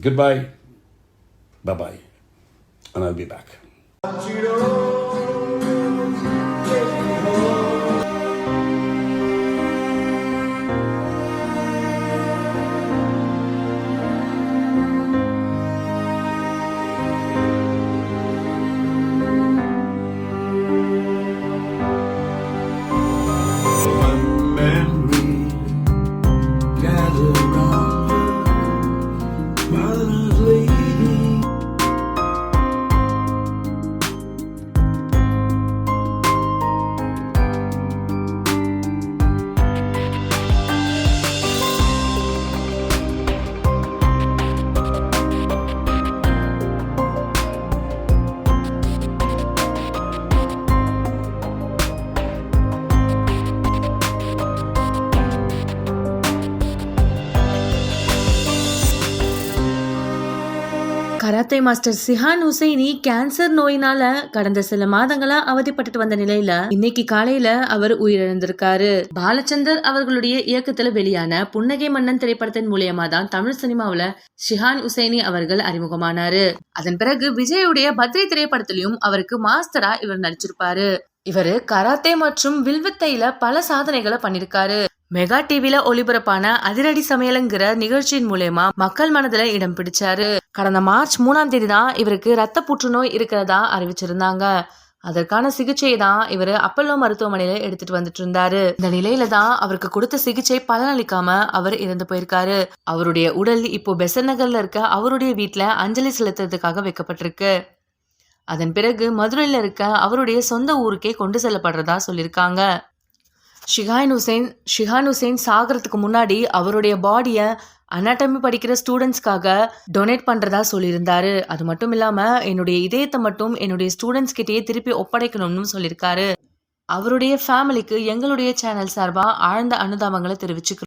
Goodbye. Bye bye. And I'll be back. Karate master Shihan Hussaini cancer நோயினால கடந்த சில மாதங்களா அவதிப்பட்டுட்டு வந்த நிலையில இன்னைக்கு காலையில அவர் உயிரிழந்திருக்காரு. பாலச்சந்தர் அவர்களுடைய இயக்கத்துல வெளியான புன்னகை மன்னன் திரைப்படத்தின் மூலியமா தான் தமிழ் சினிமாவுல ஷிஹான் ஹுசைனி அவர்கள் அறிமுகமானாரு. அதன் பிறகு விஜயுடைய பத்ரி திரைப்படத்திலையும் அவருக்கு மாஸ்டரா இவர் நடிச்சிருப்பாரு. இவரு கராத்தே மற்றும் வில்வித்தையில பல சாதனைகளை பண்ணிருக்காரு. மெகா டிவில ஒளிபரப்பான அதிரடி சமையலுங்கிற நிகழ்ச்சியின் மூலயமா மக்கள் மனதுல இடம் பிடிச்சாரு. கடந்த மார்ச் மூணாம் தேதி தான் இவருக்கு ரத்த புற்றுநோய் இருக்கிறதா அறிவிச்சிருந்தாங்க. அதற்கான சிகிச்சையை தான் இவர் அப்பல்லோ மருத்துவமனையில எடுத்துட்டு வந்துட்டு இருந்தாரு. இந்த நிலையில தான் அவருக்கு கொடுத்த சிகிச்சை பலனளிக்காம அவர் இறந்து போயிருக்காரு. அவருடைய உடல் இப்போ பெசன் நகர்ல இருக்க அவருடைய வீட்டுல அஞ்சலி செலுத்துறதுக்காக வைக்கப்பட்டிருக்கு. அதன் பிறகு மதுரையில் இருக்க அவருடைய சொந்த ஊருக்கே கொண்டு செல்லப்படுறதா சொல்லியிருக்காங்க. ஷிஹான் ஹுசைன் ஷிஹான் ஹுசைன் சாகிறதுக்கு முன்னாடி அவருடைய பாடியை அனாட்டமி படிக்கிற ஸ்டூடெண்ட்ஸ்க்காக டொனேட் பண்ணுறதா சொல்லியிருந்தாரு. அது மட்டும் இல்லாமல் என்னுடைய இதயத்தை மட்டும் என்னுடைய ஸ்டூடெண்ட்ஸ் கிட்டேயே திருப்பி ஒப்படைக்கணும்னு சொல்லியிருக்காரு. அவருடைய ஃபேமிலிக்கு எங்களுடைய சேனல் சார்பாக ஆழ்ந்த அனுதாபங்களை தெரிவிச்சுக்கிறோம்.